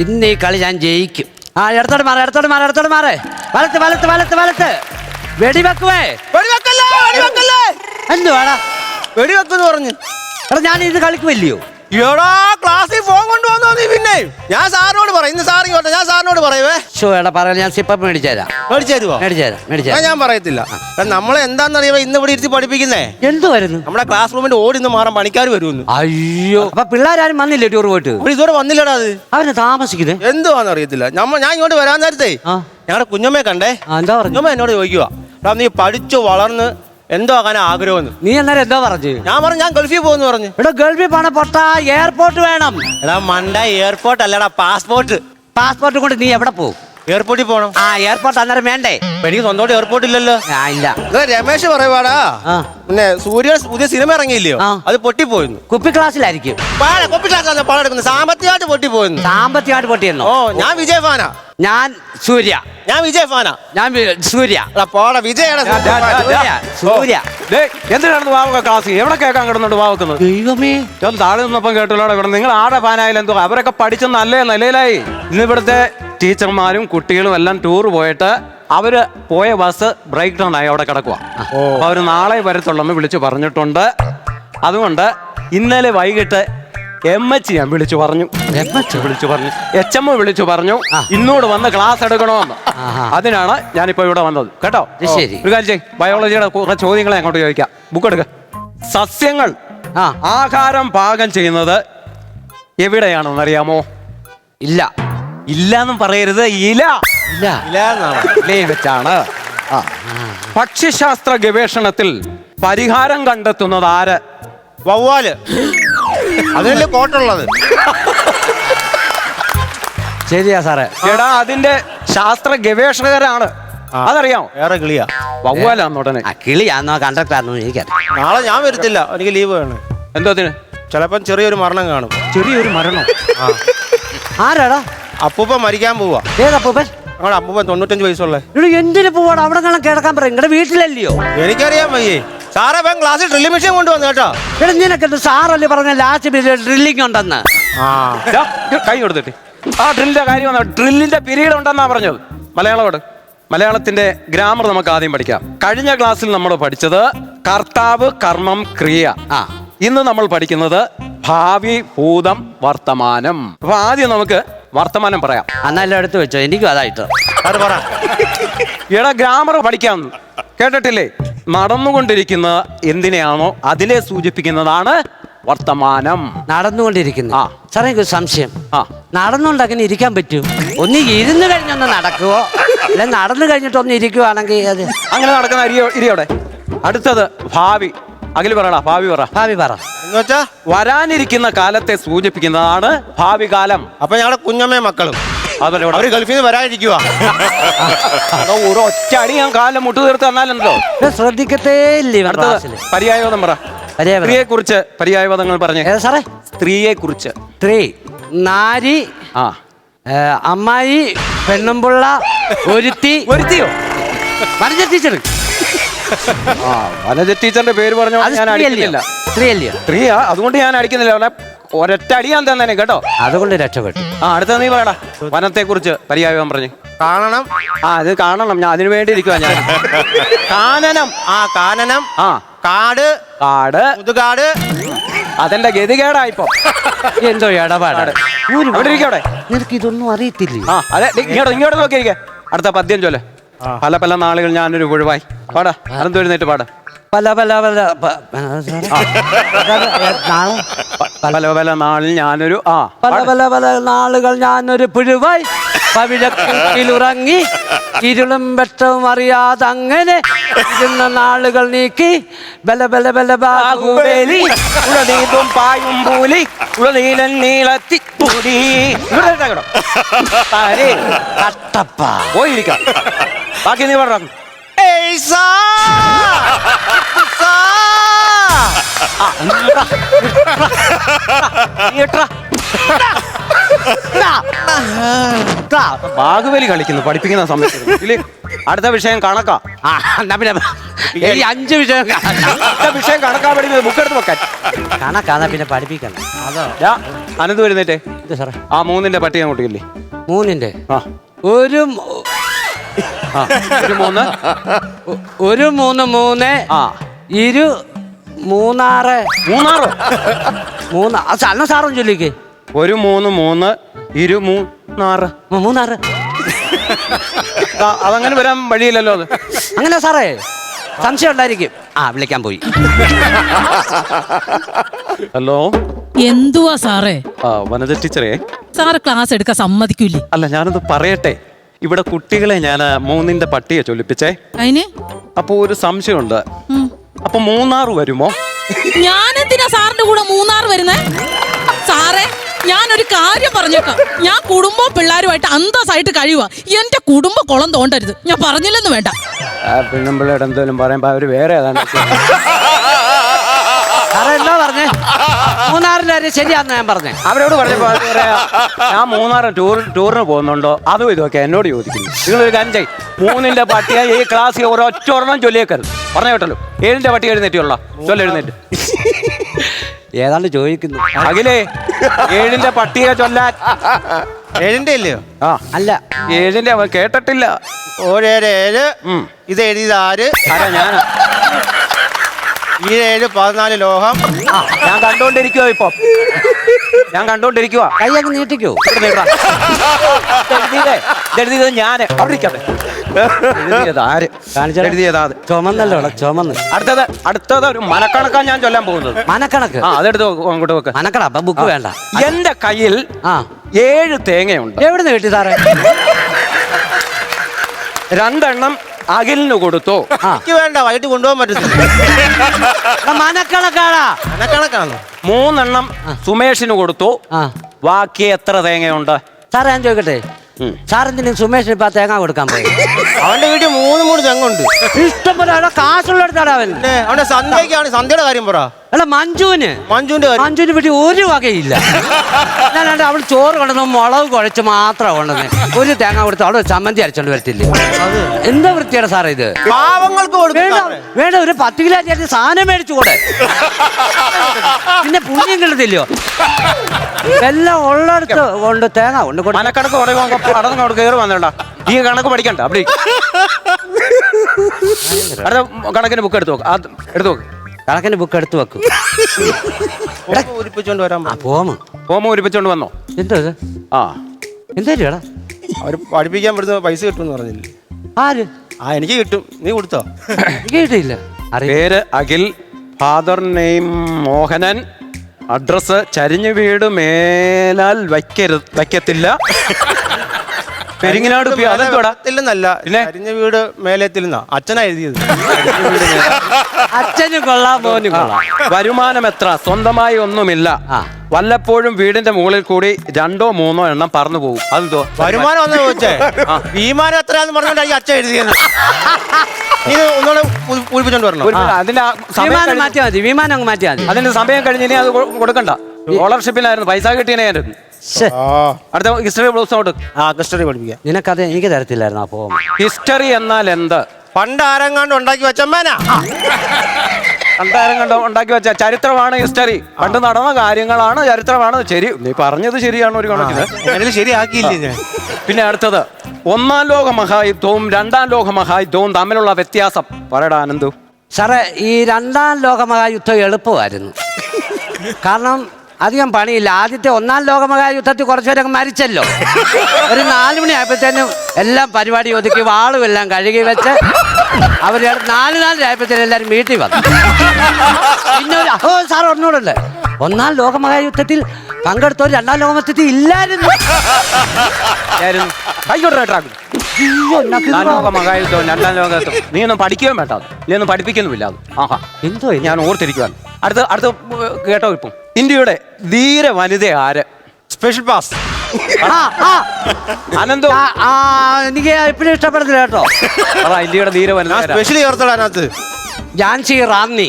ഇന്ന് ഈ കളി ഞാൻ ജയിക്കും. ആ ഇടത്തോട്ട് മാറ ഇടത്തോട്ട് മാറ ഇടത്തോട്ട് മാറേ. വലത്ത് വലത്ത് വലത്ത് വലത്ത്. വെടിവെക്കുവേ. വെടിവെക്കല്ലേ വെടിവെക്കല്ലേ? എന്തുവാടാ? വെടിവെക്കുന്നു പറഞ്ഞു. എടാ ഞാൻ ഇത് കളിക്കുമല്ലയോ? എടാ ക്ലാസ്സിൽ ഫോൺ കൊണ്ടുവന്നോ നീ പിന്നെ. ഞാൻ സാറിനോട് പറയും ഇന്ന് സാർ ഇങ്ങോട്ടെ ഞാൻ സാറിനോട് പറയുവേ. ഷോ എടാ പറയാൻ ഞാൻ സിപ്പ് മേടിച്ചു തരാം. മേടിച്ചു തരുവോ? മേടിച്ചു തരാം മേടിച്ചു ഞാൻ തരാം. ഞാൻ പറയത്തില്ല. നമ്മൾ നമ്മളെ എന്താണെന്നറിയാമോ ഇന്ന് ഇവിടെ ഇരുത്തി പഠിപ്പിക്കുന്നേ? എന്ത് വരുന്നു? നമ്മുടെ ക്ലാസ് റൂമിന്റെ ഓടി ഇന്ന് മാറാൻ പണിക്കാർ വരുമെന്ന്. അയ്യോ. അപ്പൊ പിള്ളേരാരും വന്നില്ലേ ടൂർ പോയിട്ട്? ഇവിടെ ഇതുവരെ വന്നില്ലടാ അത്. അവന് താമസിക്കുന്നത് എന്തുവാന്ന് അറിയത്തില്ല നമ്മ ഞാൻ ഇങ്ങോട്ട് വരാൻ നേരത്തെ ആ. ഞങ്ങളുടെ കുഞ്ഞമ്മയെ കണ്ടേ. ആ, എന്താ പറഞ്ഞു? കുഞ്ഞമ്മ എന്നോട് ചോദിക്കുക എടാ നീ പഠിച്ചു വളർന്ന് എന്തോ ആകാൻ ആഗ്രഹമെന്ന്. നീ അന്നേരം എന്താ പറഞ്ഞു? ഞാൻ പറഞ്ഞു ഞാൻ ഗൾഫിൽ പോകുന്നു പറഞ്ഞു. എടാ ഗൾഫിൽ പോണ പൊട്ട എയർപോർട്ട് വേണം. എടാ മണ്ട എയർപോർട്ട് അല്ലടാ പാസ്പോർട്ട് പാസ്പോർട്ട് കൊണ്ട് നീ എവിടെ പോകും? എയർപോർട്ടിൽ പോകണം ആ എയർപോർട്ട് അന്നേരം വേണ്ടേ? ഇപ്പൊ എനിക്ക് സ്വന്തമായിട്ട് എയർപോർട്ട് ഇല്ലല്ലോ. ആ ഇല്ല. ഇത് രമേശ് പറയുവാടാ. ആ. പിന്നെ സൂര്യ പുതിയ സിനിമ ഇറങ്ങിയില്ലയോ? ആ. അത് പൊട്ടിപ്പോയിരുന്നു കുപ്പി ക്ലാസ്സിലായിരിക്കും. പാഴ കൊപ്പി ക്ലാസ് പാടം എടുക്കുന്നത് സാമ്പത്തികമായിട്ട് പൊട്ടിപ്പോയിരുന്നു സാമ്പത്തികമായിട്ട് പൊട്ടിയെന്നോ? ഓ ഞാൻ വിജയ് ഫാനാ ഞാൻ സൂര്യ. ഞാൻ വിജയ ഫാനാ. ഞാൻ വി- സൂര്യ. എടാ പോടാ സൂര്യ സൂര്യ. എന്തിനാണ് ക്ലാസ് എവിടെ കേൾക്കാൻ കിടന്നുണ്ട് വാവക്കുന്നത് ദൈവമേ. ഞാൻ താഴെ നിന്നപ്പം കേട്ടല്ലോ ഇവിടെ. നിങ്ങൾ ആടെ ഫാനായാലും എന്തോ അവരൊക്കെ പഠിച്ച നല്ല നിലയിലായി. ഇന്ന് ഇവിടുത്തെ ടീച്ചർമാരും കുട്ടികളും എല്ലാം ടൂർ പോയിട്ട് അവർ പോയ ബസ് ബ്രേക്ക് ഡൗൺ ആയി അവിടെ കിടക്കുക അവർ അവർ നാളെ വരത്തുള്ളെന്ന് വിളിച്ചു പറഞ്ഞിട്ടുണ്ട്. അതുകൊണ്ട് ഇന്നലെ വൈകിട്ട് എം എച്ച് ഞാൻ വിളിച്ചു പറഞ്ഞു. എമ്മച്ചോ? വിളിച്ചു പറഞ്ഞു. എച്ച് എം വിളിച്ചു പറഞ്ഞു. ഇന്നോട് വന്ന് ക്ലാസ് എടുക്കണമെന്ന്. അതിനാണ് ഞാനിപ്പോ ഇവിടെ വന്നത്. കേട്ടോ? ശരി. ഒരു കാര്യം ചെയ്യ്. ബയോളജിയുടെ കുറെ ചോദ്യങ്ങളെ അങ്ങോട്ട് ചോദിക്കാം. ബുക്ക് എടുക്ക. സസ്യങ്ങൾ ആ. ആഹാരം പാകം ചെയ്യുന്നത് എവിടെയാണെന്ന് അറിയാമോ ഇല്ല. ഇല്ലാന്നും പറയരുത്. ഇല. ഇല വെച്ചാണ്. ആ. ഭക്ഷ്യശാസ്ത്ര ഗവേഷണത്തിൽ പരിഹാരം കണ്ടെത്തുന്നത് ആര്? വവ്വാൽ. അതിനല്ലേ കോട്ടുള്ളത്? ശരിയാ സാറേ. എടാ അതിന്റെ ശാസ്ത്ര ഗവേഷകരാണ്. അതറിയാം വേറെ കിളിയാ. വവ്വാലാന്ന് ഉടനെ കിളിയാന്നോ കണ്ടക്ടറാന്നോ എനിക്കറിയാം നാളെ ഞാൻ വരത്തില്ല എനിക്ക് ലീവ് വേണം. എന്തോത്തിന് ചിലപ്പം ചെറിയൊരു മരണം കാണും. ചെറിയൊരു മരണം? ആരാടാ? അപ്പൂപ്പ മരിക്കാൻ പോവാ. ഏതപ്പൂപ്പൻ ഞങ്ങളുടെ അപ്പൂപ്പൻ തൊണ്ണൂറ്റഞ്ച് വയസ്സുള്ളേ. എന്തിനു പോവാടാ? അവിടെ കാണാൻ കിടക്കാൻ പറയും നിങ്ങളുടെ വീട്ടിലല്ലയോ? എനിക്കറിയാൻ വയ്യേ സാറേ ഇപ്പം ക്ലാസ്സിൽ ഡ്രില്ലിംഗ് മെഷീൻ കൊണ്ടുവന്നു കേട്ടോ. ഇവിടെ നിനക്കെന്ത് സാറല്ലേ പറഞ്ഞ ലാസ്റ്റ് ഡ്രില്ലിംഗ് ഉണ്ടെന്ന്. ആ. ദാ, കൈ കൊടുത്തിട്ട്. ആ ഡ്രില്ലിന്റെ കാര്യം വന്നാ. ഡ്രില്ലിന്റെ പിരീഡ് ഉണ്ടെന്നാ പറഞ്ഞത്. മലയാളോട് മലയാളത്തിന്റെ ഗ്രാമർ നമുക്ക് ആദ്യം പഠിക്കാം. കഴിഞ്ഞ ക്ലാസ്സിൽ നമ്മൾ പഠിച്ചത് കർത്താവ് കർമ്മം ക്രിയ. ആ. ഇന്ന് നമ്മൾ പഠിക്കുന്നത് ഭാവി ഭൂതം വർത്തമാനം. അപ്പൊ ആദ്യം നമുക്ക് വർത്തമാനം പറയാം. എന്നാലും എടുത്ത് വെച്ചോ? എനിക്കും അതായിട്ട് അത് പറ. എടാ ഗ്രാമർ പഠിക്കാം. കേട്ടിട്ടില്ലേ? നടന്നുകൊണ്ടിരിക്കുന്ന എന്തിനെയാണോ അതിനെ സൂചിപ്പിക്കുന്നതാണ് വർത്തമാനം. നടന്നുകൊണ്ടിരിക്കുന്നു. ആ. സാറേ എനിക്ക് ഒരു സംശയം. ആ. നടന്നുകൊണ്ട് അങ്ങനെ ഇരിക്കാൻ പറ്റും? ഒന്ന് ഇരുന്ന് കഴിഞ്ഞൊന്ന് നടക്കുവോ? അല്ലെ നടന്നു കഴിഞ്ഞിട്ട് ഒന്ന് ഇരിക്കുവാണെങ്കിൽ അത് അങ്ങനെ നടക്കുന്ന അരിയോ ഇരിയോടെ അടുത്തത് ഭാവി. അഖിൽ പറയടാ ഭാവി പറ. ഭാവി പറ. എന്ന് വെച്ചാ? വരാനിരിക്കുന്ന കാലത്തെ സൂചിപ്പിക്കുന്നതാണ് ഭാവി കാലം അപ്പൊ ഞങ്ങളുടെ കുഞ്ഞമ്മയും മക്കളും. അതുപോലെ ഇവിടെ? അവർ ഗൾഫിൽ നിന്ന് വരാതിരിക്കുക ഒറ്റ അടി ഞാൻ കാലം മുട്ടു തീർത്ത് തന്നാലെന്തോ ശ്രദ്ധിക്കത്തേ ഇല്ലേ അടുത്തത് ക്ലാസ്സിൽ. പറ. പര്യായപദം. സ്ത്രീയെ കുറിച്ച് പര്യായപദങ്ങൾ പറഞ്ഞു. ഏതാ സാറേ? സ്ത്രീയെ കുറിച്ച് സ്ത്രീ നാരി ആ. ഏ, അമ്മായി പെണ്ണുമ്പുള്ള ഒരുത്തി. ഒരുത്തിയോ? വനജ ടീച്ചർ ആ വനജ ടീച്ചറിന്റെ പേര് പറഞ്ഞോ അത് ഞാൻ സ്ത്രീയല്ലയോ? അടിക്കുന്നില്ല. സ്ത്രീയല്ലയോ? സ്ത്രീയാ അതുകൊണ്ട് ഞാൻ അടിക്കുന്നില്ല. അവനെ ഒരൊറ്റ അടി ഞാൻ തന്നെ കേട്ടോ. അതുകൊണ്ട് രക്ഷപ്പെട്ടു. ആ അടുത്ത നീ പറയടാ. വനത്തെ കുറിച്ച് പര്യായം പറഞ്ഞു. കാണണം. ആ അത് കാണണം. ഞാൻ അതിനു വേണ്ടി ഇരിക്കുവാ ഞാൻ. കാനനം. ആ കാനനം. ആ. കാട്. കാട്. മുതുകാട്. അതെന്റെ ഗതികേടാ ഇപ്പൊ എന്തോ ഇടപാടാണ് അവിടെ ഇരിക്കവിടെ നിനക്ക് ഇതൊന്നും അറിയത്തില്ല? ആ അതെ ഇങ്ങോട്ട് ഇങ്ങോട്ട് നോക്കിയിരിക്കെ. അടുത്ത പദ്യം ചൊല്ലെ. പല പല നാളുകൾ ഞാനൊരു ഒഴിവായി പാടാ അനന്ത് എഴുന്നേറ്റ് പാടാ. പല പല പല പല പല നാളിൽ ഞാനൊരു ആ പല പല പല നാളുകൾ ഞാനൊരു പുഴുവായി. പവിഴക്കുട്ടിലുറങ്ങി ഇരുളും വെട്ടവും അറിയാതെ അങ്ങനെ ഇരുന്ന നാളുകൾ നീക്കി. ബല ബല ബല ബാഹുബലി. ഉളനീതും പായും പൂലി. ഉളനീലൻ നീളത്തി പൂലി കട്ടപ്പ. പോയിരിക്കാം. ബാക്കി നീ പറഞ്ഞു ഏയ് സാ! സാ! ബാഹുബലി കളിക്കുന്നു പഠിപ്പിക്കുന്ന സമയത്ത്? അടുത്ത വിഷയം കണക്കാ. ആ എന്നാ പിന്നെ ഈ അഞ്ച് വിഷയം അടുത്ത വിഷയം കണക്കാ പഠിക്കുന്നത് ബുക്ക് എടുത്ത് വെക്കാൻ. കണക്കാന്നാ പിന്നെ പഠിപ്പിക്കണം. അതാ. അനന്ത് വരുന്നേറ്റേ? ഇത് സാറേ. ആ മൂന്നിന്റെ പട്ടിക കൂട്ടിക്കില്ലേ മൂന്നിന്റെ? ആ. ഒരു മൂ- ആ ഒരു മൂന്ന്. ഒ- ഒരു മൂന്ന് മൂന്ന് ആ. ഇരു മൂന്നാറ്. മൂന്നാറോ? മൂന്ന് ചലന സാറും ചൊല്ലിക്ക്. ഒരു മൂന്ന് മൂന്ന് ഇരു മൂന്നാറ്. മൂന്നാറ് അതങ്ങനെ വരാൻ വഴിയില്ലല്ലോ അത്. അങ്ങനെ സാറേ. സംശയം ഉണ്ടായിരിക്കും. ആ വിളിക്കാൻ പോയി. ഹലോ? എന്തുവാ സാറേ? ആ വനജ ടീച്ചറേ. സാറ് ക്ലാസ് എടുക്കാൻ സമ്മതിക്കൂലേ അല്ല ഞാനത് പറയട്ടെ. ഇവിടെ കുട്ടികളെ ഞാൻ മൂന്നിന്റെ പട്ടിയെ ചൊല്ലിപ്പിച്ചേ. അതിന്? അപ്പൊ ഒരു സംശയമുണ്ട്. അപ്പൊ മൂന്നാർ വരുമോ? ഞാൻ എന്തിനാ സാറിന്റെ കൂടെ മൂന്നാർ വരുന്നേ? സാറേ ഞാൻ ഒരു കാര്യം പറഞ്ഞേക്കാം. ഞാൻ കുടുംബവും പിള്ളേരുമായിട്ട് അന്തസ്സായിട്ട് കഴിയുക എന്റെ കുടുംബ കുളം തോണ്ടരുത്. ഞാൻ പറഞ്ഞില്ലെന്ന് വേണ്ട. പെണ്ണുമ്പിള്ളയുടെ എന്തെങ്കിലും പറയുമ്പോ അവർ വേറെ ഏതാണ് പറഞ്ഞേ? മൂന്നാറിന്റെ കാര്യം ശരിയാന്ന് ഞാൻ പറഞ്ഞേ. അവരോട് പറഞ്ഞപ്പോ പറയാ, ഞാൻ മൂന്നാറ് ടൂർ ടൂറിന് പോകുന്നുണ്ടോ? അതും ഇതൊക്കെ എന്നോട് ചോദിക്കുന്നു. നിങ്ങളൊരു കാര്യം ചെയ്യ്. മൂന്നിന്റെ പട്ടിക ഈ ക്ലാസ്സിൽ ഒരൊറ്റ ഒരെണ്ണം ചൊല്ലിയേക്കരുത്. പറഞ്ഞു കേട്ടല്ലോ. ഏഴിന്റെ പട്ടിക എഴുന്നേറ്റുള്ള ചൊല്ല എഴുന്നേറ്റ്. ഏതാണ്ട് ചോദിക്കുന്നു. അഖിലേ ഏഴിന്റെ പട്ടിക ചൊല്ലാൻ. ഏഴിന്റെ ഇല്ലയോ? ആ. അല്ല. ഏഴിന്റെ അവൻ കേട്ടിട്ടില്ല. ഓരേഴ് ഏഴ്. ഇത് എഴുതിയത് ആര്? ആരാ ഞാനാ? ഈ ഏഴ് പതിനാല് ലോഹം. ആ, ഞാൻ കണ്ടോണ്ടിരിക്കുവോ ഇപ്പൊ. ഞാൻ കണ്ടോണ്ടിരിക്കുവാ. കൈ അങ്ങ് നീട്ടിക്കോ. ഇവിടെ നീട്ടാ. ഇതെഴുതിയതേ, ഇതെഴുതിയത് ഞാൻ. അവിടെ ഇരിക്കട്ടെ. എഴുതിയത് ആര്? കാണിച്ചാലോ? എഴുതിയത് അത് ചുമന്നല്ലോ ഇവിടെ, ചുമന്ന്. അടുത്തത് അടുത്തത് ഒരു മനക്കണക്കാ ഞാൻ ചൊല്ലാൻ പോകുന്നത്. മനക്കണക്ക്? ആ അതെടുത്ത് വെക്ക്, അങ്ങോട്ട് വെക്ക്. മനക്കട അപ്പൊ ബുക്ക് വേണ്ട. എന്റെ കയ്യിൽ ആ. ഏഴ് തേങ്ങയുണ്ട്. എവിടെ നിന്ന് കിട്ടി സാറേ? രണ്ടെണ്ണം അഖിലിന് കൊടുത്തു. എനിക്ക് വേണ്ട വൈകിട്ട് കൊണ്ടുപോകാൻ പറ്റത്തില്ല. മനക്കണക്കാടാ. കണക്കാണ് മൂന്നെണ്ണം സുമേഷിന് കൊടുത്തു. ആ. ബാക്കി എത്ര തേങ്ങയുണ്ട്? സാറേ ഞാൻ ചോദിക്കട്ടെ? സാറിന് സാറെന്തിനും സുമേഷിന് ഇപ്പൊ തേങ്ങ കൊടുക്കാൻ പോയി? അവന്റെ വീട്ടിൽ മൂന്ന് മൂന്ന് തെങ്ങുണ്ട്. ഇഷ്ടം പോലെ അവിടെ കാശുള്ളടത്താടാ അവൻ. അവന്റെ സന്ധ്യക്കാണ് സന്ധ്യയുടെ കാര്യം പറ. എടാ മഞ്ജുവിന്. മഞ്ജുവിന്റെ കാര്യം. മഞ്ജുവിന് വീട്ടിൽ ഒരു വകയില്ല. ഞാനാണ്ട് അവൾ ചോറ് കൊണ്ടുവന്ന് മുളക് കുഴച്ച് മാത്രമാണ് കൊണ്ടുവന്നത് ഒരു തേങ്ങ കൊടുത്ത് അവിടെ ചമ്മന്തി അരച്ചോണ്ട് വരത്തില്ലേ? എന്താ വൃത്തിയാണ് സാറേ ഇത്? പാവങ്ങൾക്ക് വേണ്ട ഒരു പത്ത് കിലോ ചേർത്ത് സാധനം മേടിച്ചു കൂടെ. പിന്നെ പുണ്യം കിട്ടത്തില്ലയോ? എല്ലാം ഉള്ളടത്ത് കൊണ്ട് തേങ്ങ കൊണ്ട് കൊടു മനക്കണക്ക് പറയുമ്പോ അടന്ന് അവിടെ കയറി വന്നേണ്ട ഈ കണക്ക് പഠിക്കണ്ട അവിടെ ഇരിക്ക്. അടുത്ത കണക്കിന് ബുക്ക് എടുത്തു നോക്ക്. എടുത്തു നോക്ക്. കണക്കിന് ബുക്ക് എടുത്തു വെക്കും. ഉരിപ്പിച്ചോണ്ട് വരാൻ ആ പോമ. ഹോമം ഒരുപ്പിച്ചോണ്ട് വന്നോ? എന്തോ ഇത്? ആ. എന്തേലും എടാ അവർ പഠിപ്പിക്കാൻ പറ്റുന്ന പൈസ കിട്ടുമെന്ന് പറഞ്ഞില്ലേ? ആര്? ആ എനിക്ക് കിട്ടും. നീ കൊടുത്തോ? എനിക്ക് കിട്ടിയില്ല. അറിയാം പേര് Akhil father name Mohanan. Address ചരിഞ്ഞു വീട് മേലാൽ വയ്ക്കരുത് വയ്ക്കത്തില്ല. പെരിങ്ങനാട് പി- അതെന്തുവാടാ? ത്തില്ലെന്നല്ല കരിഞ്ഞ വീട് മേലെത്തില്ലെന്നാ. അച്ഛനാ എഴുതിയത്. അച്ഛനും കൊള്ളാം മോനും കൊള്ളാം. വരുമാനം എത്ര സ്വന്തമായി ഒന്നുമില്ല. വല്ലപ്പോഴും വീടിന്റെ മുകളിൽ കൂടി രണ്ടോ മൂന്നോ എണ്ണം പറന്നു പോകും. അതെന്തോ? വരുമാനം ഒന്ന് ചോദിച്ചേ വിമാനം എത്രയാന്ന് പറഞ്ഞോണ്ടാ ഈ അച്ഛൻ എഴുതിയത്? ഇത് ഒന്നുകൂടെ പു- പൂരിപ്പിച്ചോണ്ട് വരണം? ഒരു മിനിറ്റ്, അതിന്റെ ആ സമയം വിമാനം കഴിഞ്ഞ്- മാറ്റിയാൽ മതി വിമാനം അങ്ങ് മാറ്റിയാൽ മതി. അതിന്റെ സമയം കഴിഞ്ഞ് ഇനി അത് കൊ- കൊടുക്കണ്ട. സ്കോളർഷിപ്പിനായിരുന്നു പൈസ കിട്ടിയനായിരുന്നു അടുത്ത ഹിസ്റ്ററി ബ്ലൗസ് ഔട്ട് ആ ഹിസ്റ്ററി പഠിപ്പിക്കാം. നിനക്കത് എനിക്ക് തരത്തില്ലായിരുന്നു അപ്പോ ഹിസ്റ്ററി എന്നാൽ എന്ത്? പണ്ട് ആരെങ്ങാണ്ട് ഉണ്ടാക്കി വെച്ചമ്മേനാ പണ്ട് കണ്ടോ ഉണ്ടാക്കി വെച്ച ചരിത്രമാണ് ഹിസ്റ്ററി. പണ്ട് നടന്ന കാര്യങ്ങളാണ് ചരിത്രമാണ്. ശരി നീ പറഞ്ഞത് ശരിയാണ് ഒരു കണക്കിന്? ശരിയാക്കിയില്ലേ ഞാൻ പിന്നെ അടുത്തത് ഒന്നാം ലോക മഹായുദ്ധവും രണ്ടാം ലോക മഹായുദ്ധവും തമ്മിലുള്ള വ്യത്യാസം. പറയടാ ആനന്ദു സാറേ ഈ രണ്ടാം ലോക മഹായുദ്ധം എളുപ്പമായിരുന്നു. കാരണം അധികം പണിയില്ല. ആദ്യത്തെ ഒന്നാം ലോകമഹായുദ്ധത്തിൽ കുറച്ചുപേരൊക്കെ മരിച്ചല്ലോ. ഒരു നാല് മണി ആയപ്പോഴത്തേനും എല്ലാം പരിപാടി ഒതുക്കി വാളും എല്ലാം കഴുകി വെച്ച് അവർ നാല് നാല് ആയപ്പോഴത്തേനും എല്ലാവരും വീട്ടിൽ വന്നു. പിന്നെ അഹോ ഓ സാർ ഒന്നുകൂടെ ഒന്നാം ലോകമഹായുദ്ധത്തിൽ പങ്കെടുത്തവർ രണ്ടാം ലോകമഹായുദ്ധത്തിൽ ഇല്ലായിരുന്നു. മഹായുദ്ധവും രണ്ടാം ലോകത്തും നീ ഒന്നും പഠിക്കുകയും വേണ്ട. നീ ഒന്നും പഠിപ്പിക്കുന്നുമില്ല അത്. ആഹാ. എന്തോ ഞാൻ ഓർത്തിരിക്കുവാൻ അടുത്ത അടുത്ത കേട്ടോ ഇപ്പം. ഇന്ത്യയുടെ ധീര വനിത ആര്? Special pass Ananthu. എനിക്ക് എപ്പോഴും ഇഷ്ടപ്പെടുന്നില്ല കേട്ടോ. അതാ ഇന്ത്യയുടെ ധീര വനിത സ്പെഷ്യലി ആരാ? സ്പെഷ്യൽ ചേർത്തോളാം അതിനകത്ത്. ജാൻസി റാന്നി.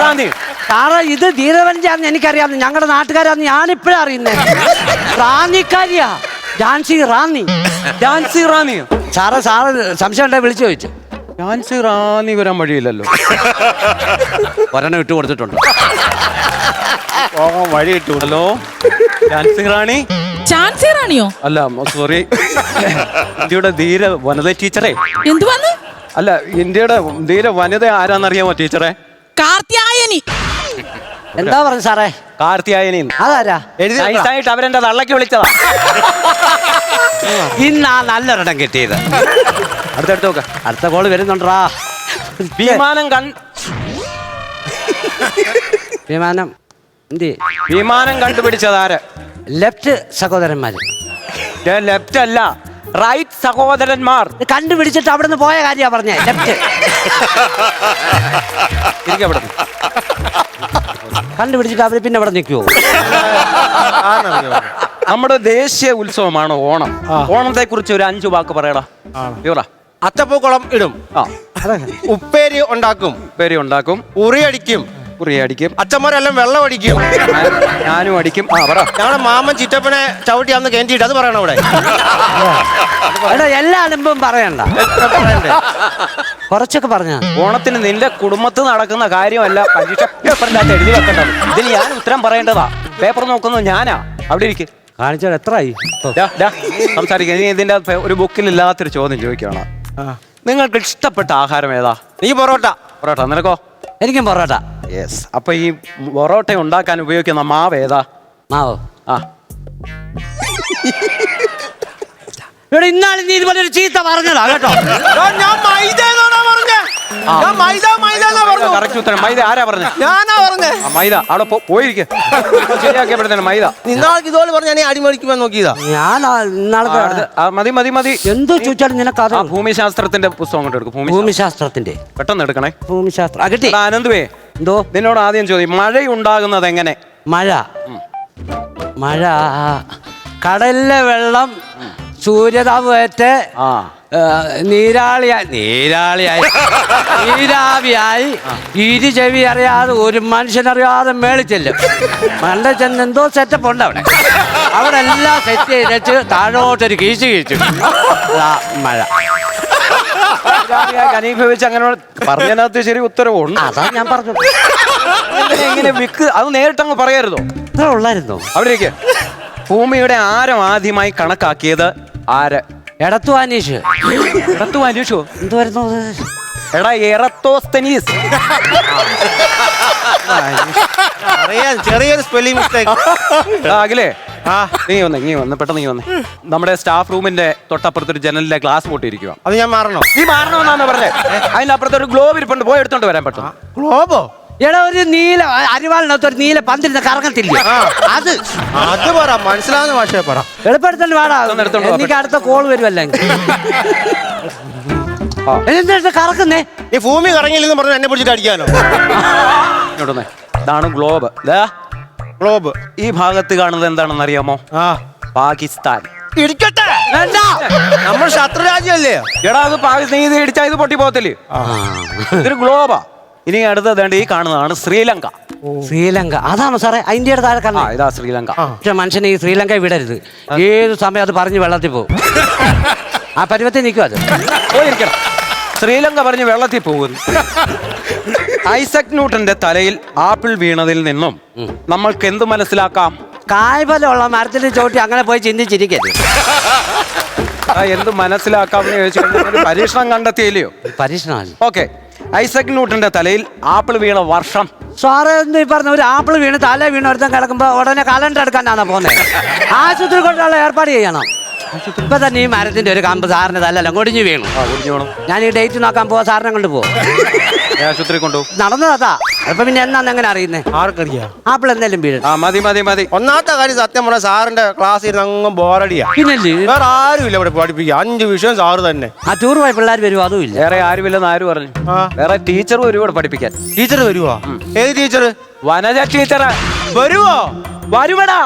ഗാന്ധി സാറേ ഇത് ധീരവഞ്ചാന്ന് എനിക്കറിയാം. ഞങ്ങളുടെ നാട്ടുകാരാന്ന് ഞാനിപ്പോഴാ അറിയുന്നത് റാന്നിക്കാരിയാ. ജാൻസി റാന്നി. ജാൻസി റാണി സാറേ സാറ് സംശയം ഉണ്ടെ? വിളിച്ചു ചോദിച്ചു. ജാൻസി റാന്നി വരാൻ വഴിയില്ലല്ലോ. ഒരെണ്ണം ഇട്ട് കൊടുത്തിട്ടുണ്ട്. പോകാൻ വഴി കിട്ടൂ. ഹലോ? ചാൻസി റാണി? ചാൻസി റാണിയോ? അല്ല സോറി. ഇന്ത്യയുടെ ധീര വനിത ടീച്ചറെ. എന്തുവന്ന്? അല്ല ഇന്ത്യയുടെ ധീര വനിത ആരാന്നറിയാമോ ടീച്ചറെ? കാർത്യായനി. എന്താ പറഞ്ഞു സാറേ? കാർത്തിയായനി അതാരാ? എഴുതി. നൈസായിട്ട് അവരെന്റെ തള്ളക്ക് വിളിച്ചതാ. ഇന്നാ നല്ലൊരിടം കിട്ടിയത്. അടുത്തടുത്ത് നോക്ക. അടുത്ത കോൾ വരുന്നുണ്ടാ വിമാനം കൺ വിമാനം. എന്തി? വിമാനം കണ്ടുപിടിച്ചത് ആര്? ലെഫ്റ്റ് സഹോദരന്മാര്. ലെഫ്റ്റ് അല്ല റൈറ്റ് സഹോദരന്മാർ. ഇത് കണ്ടുപിടിച്ചിട്ട് അവിടെ നിന്ന് പോയ കാര്യ പറഞ്ഞേ ലെഫ്റ്റ്. അവിടെ. കണ്ടുപിടിച്ചിട്ട് അവർ പിന്നെ അവിടെ നിൽക്കുവോ? നമ്മുടെ ദേശീയ ഉത്സവമാണ് ഓണം. ഓണത്തെ കുറിച്ച് ഒരു അഞ്ചു വാക്ക് പറയടാ. ഇവറ അത്തപ്പൂക്കുളം ഇടും. ആ. ഉപ്പേരി ഉണ്ടാക്കും. പേര് ഉണ്ടാക്കും. ഉറിയടിക്കും. കുറി അടിക്കും. അച്ഛന്മാരെല്ലാം വെള്ളം അടിക്കും ഞാനും അടിക്കും. ആ പറ. ഞങ്ങളുടെ മാമൻ ചിറ്റപ്പനെ ചവിട്ടി അന്ന് കേന്ദ്രീട്ട് അത് പറയണം അവിടെ. എടാ എല്ലാ അലമ്പും പറയണ്ട. കുറച്ചൊക്കെ പറഞ്ഞ ഓണത്തിന് നിന്റെ കുടുംബത്ത് നടക്കുന്ന കാര്യമല്ല പരീക്ഷ പേപ്പറിനകത്ത് എഴുതി വെക്കേണ്ടത്. ഇതിൽ ഞാൻ ഉത്തരം പറയേണ്ടതാ. പേപ്പർ നോക്കുന്നത് ഞാനാ. അവിടെ ഇരിക്കും. കാണിച്ചാൽ എത്ര എത്രയായി സംസാരിക്കാം. ഇനി ഇതിന്റെ ഒരു ബുക്കിൽ ഇല്ലാത്തൊരു ചോദ്യം ചോദിക്കുകയാണ്. നിങ്ങൾക്ക് ഇഷ്ടപ്പെട്ട ആഹാരം ഏതാ? നീ പൊറോട്ട. പൊറോട്ട. നിനക്കോ? എനിക്കും പൊറോട്ട. യെസ് അപ്പൊ ഈ പൊറോട്ട ഉണ്ടാക്കാൻ ഉപയോഗിക്കുന്ന മാവ് ഏതാ? മാവോ. ആ. ഇവിടെ ഇന്നാളെ നീ ഇതുപോലെ ഒരു ചീത്ത പറഞ്ഞതാ കേട്ടോ? ഞാൻ മൈദ എന്നാണോ പറഞ്ഞേ? ഞാൻ മൈദ മൈദ എന്നാ പറഞ്ഞു? കറക്റ്റ് ഉത്തരം. മൈദ ആരാ പറഞ്ഞ? ഞാനാ പറഞ്ഞേ. ആ മൈദ. അവിടെ പോ- പോയിരിക്കെ. ശരിയാക്കിയപ്പോഴത്തേന് മൈദ. നിന്നാൾക്ക് ഇതുപോലെ പറഞ്ഞ ഞാൻ അടിമടിക്കുമെന്ന് നോക്കിയതാ. ഞാൻ ആ ആ, ഇന്നാളത്തെ അടുത്ത്- ആ, മതി മതി മതി. എന്തോ ചോദിച്ചാലും നിനക്ക് അത് ആ ഭൂമിശാസ്ത്രത്തിന്റെ പുസ്തകം കൊണ്ട് എടുക്കും. ഭൂമി ഭൂമിശാസ്ത്രത്തിന്റെ. പെട്ടെന്ന് എടുക്കണേ. ഭൂമിശാസ്ത്രം ആ, കിട്ടി. എടാ, ആനന്ദുവേ എന്തോ? നിന്നോട് ആദ്യം ചോദ്യം മഴയുണ്ടാകുന്നത് എങ്ങനെ? മഴ. മഴ കടലിലെ വെള്ളം സൂര്യതാപേറ്റ് ആ. നീരാളിയായി നീരാളിയായി നീരാവിയായി ഇരു ചെവി അറിയാതെ ഒരു മനുഷ്യനറിയാതെ മേളിൽ ചെല്ലും. മണ്ട ചെന്ന് എന്തോ സെറ്റപ്പ് ഉണ്ട് അവിടെ. അവിടെ എല്ലാം സെറ്റ് ചെയ്തിട്ട് താഴോട്ടൊരു കീച്ചു. കീച്ചു മഴ. അങ്ങനെ പറഞ്ഞതിനകത്ത് ശരി ഉത്തരവുണ്ട്. അതാ ഞാൻ പറഞ്ഞു. ഇങ്ങനെ ഇങ്ങനെ വിക്ക് അത് നേരിട്ടങ്ങ് പറയരുതോ? ഇത്ര ഉള്ളായിരുന്നോ? അവിടേക്ക് ഇരിക്കെ. ഭൂമിയുടെ ആരം ആദ്യമായി കണക്കാക്കിയത് ആര്? എടത്തു അനീഷ് എടത്തു അനീഷോ എന്തുവായിരുന്നു? എടാ എറത്തോസ്തനീസ്. ചെറിയൊരു സ്പെല്ലിംഗ് മിസ്റ്റേക്ക് അഖിലേ ആ നീ വന്നേ നീ വന്ന് പെട്ടെന്ന് നീ വന്നേ. നമ്മുടെ സ്റ്റാഫ് റൂമിന്റെ തൊട്ടപ്പുറത്തൊരു ജനലിലെ ഗ്ലാസ് പൊട്ടിയിരിക്കുക അത് ഞാൻ മാറണോ? നീ മാറണമെന്നാണ് പറഞ്ഞേ? അതിന്റെ അപ്പുറത്ത് ഒരു ഗ്ലോബ് ഇരിപ്പുണ്ട് പോയി എടുത്തോണ്ട് വരാൻ പറ്റും. ഗ്ലോബോ? എടാ ഒരു നീല അരിവാളിനകത്ത് ഒരു നീല പന്തിരുന്ന് കറങ്ങത്തില്ല? അത്. അത് പറ മനസ്സിലാവുന്ന ഭാഷയെ പറ. എളുപ്പെടുത്തോണ്ട് വാടാ. എനിക്ക് അടുത്ത കോൾ വരുമല്ലെങ്കിൽ. എന്താ കറക്കുന്നേ? നീ ഭൂമി കറങ്ങില്ലെന്ന് പറഞ്ഞു എന്നെ പിടിച്ചിട്ട് അടിക്കാനോ? ഇതാണ് ഗ്ലോബ്. ഗ്ലോബ് ഈ ഭാഗത്ത് കാണുന്നത് എന്താണെന്ന് അറിയാമോ ആ. പാകിസ്ഥാൻ. ഇടിക്കട്ടെ? വേണ്ട. നമ്മൾ ശത്രുരാജ്യല്ലേ? എടാ അത് പാകിസ്ഥാൻ ഇത് ഇടിച്ചാൽ ഇത് പൊട്ടി പോകത്തില്ലേ ഇതൊരു ഗ്ലോബാ. ഇനി അടുത്തത് വേണ്ട ഈ കാണുന്നതാണ് ശ്രീലങ്ക. ശ്രീലങ്ക. അതാണ് സാറേ? ഇന്ത്യയുടെ താഴെ ആ ഇതാ ശ്രീലങ്ക. പക്ഷെ മനുഷ്യനെ ഈ ശ്രീലങ്ക വിടരുത്. ഏത് സമയം അത് പറഞ്ഞ് വെള്ളത്തിൽ പോകും. ആ പരുവത്തിൽ നിൽക്കും അത്. പോയിരിക്കണം. ശ്രീലങ്ക പറഞ്ഞ് വെള്ളത്തിൽ പോകുന്നു. ഐസക് ന്യൂട്ടന്റെ തലയിൽ ആപ്പിൾ വീണതിൽ നിന്നും നമ്മൾക്ക് എന്ത് മനസ്സിലാക്കാം? കായ്ഫലമുള്ള മരത്തിൽ ചോട്ടി അങ്ങനെ പോയി ചിന്തിച്ചിരിക്കരുത്. ആ, എന്ത് മനസ്സിലാക്കാം എന്ന് ഒരു പരീക്ഷണം കണ്ടെത്തിയില്ലയോ? പരീക്ഷണമല്ല. ഓക്കെ. ഐസക് ന്യൂട്ടന്റെ തലയിൽ ആപ്പിൾ വീണ വർഷം. സാറേ എന്ത് ഈ പറഞ്ഞ ഒരു ആപ്പിൾ വീണ് തല വീണ് ഒരുത്തം കിടക്കുമ്പോ ഉടനെ കലണ്ടർ എടുക്കാനാണോ പോകുന്നത് ആശുപത്രി കൊണ്ടുള്ള ഏർപ്പാട് ചെയ്യണം. ഇപ്പൊ തന്നെ ഈ മരത്തിന്റെ ഒരു കമ്പ് സാറിന് തല്ലല്ലോ കൊടിഞ്ഞു വീണു. ആ കുടിഞ്ഞു വേണം. ഞാൻ ഈ ഡേറ്റ് നോക്കാൻ പോവാ സാറിനെ കൊണ്ട് പോവും. ആശുപത്രി കൊണ്ടുപോകും നടന്നതാ അപ്പൊ പിന്നെ എന്നാന്ന് എങ്ങനെ അറിയുന്നേ? ആർക്കറിയാം? ആപ്പിൾ എന്തെങ്കിലും വീഴും ആ മതി മതി മതി. ഒന്നാമത്തെ കാര്യം സത്യം പറഞ്ഞ സാറിന്റെ ക്ലാസ് ഇരുന്ന് അങ്ങ് ബോറടിയാ. പിന്നല്ലേ? വേറെ ഇല്ല ഇവിടെ പഠിപ്പിക്കുക അഞ്ച് വിഷയം സാറ് തന്നെ. ആ ടൂർ പോയ പിള്ളേർ വരുമോ അതും ഇല്ല. വേറെ ആരുമില്ലെന്ന് ആര് പറഞ്ഞു? ആ. വേറെ ടീച്ചറും ഒരുപാട് പഠിപ്പിക്കാൻ. ടീച്ചർ വരുവോ? ഏത് ടീച്ചർ വനജ ടീച്ചറ. വരുവോ? വരുമടാ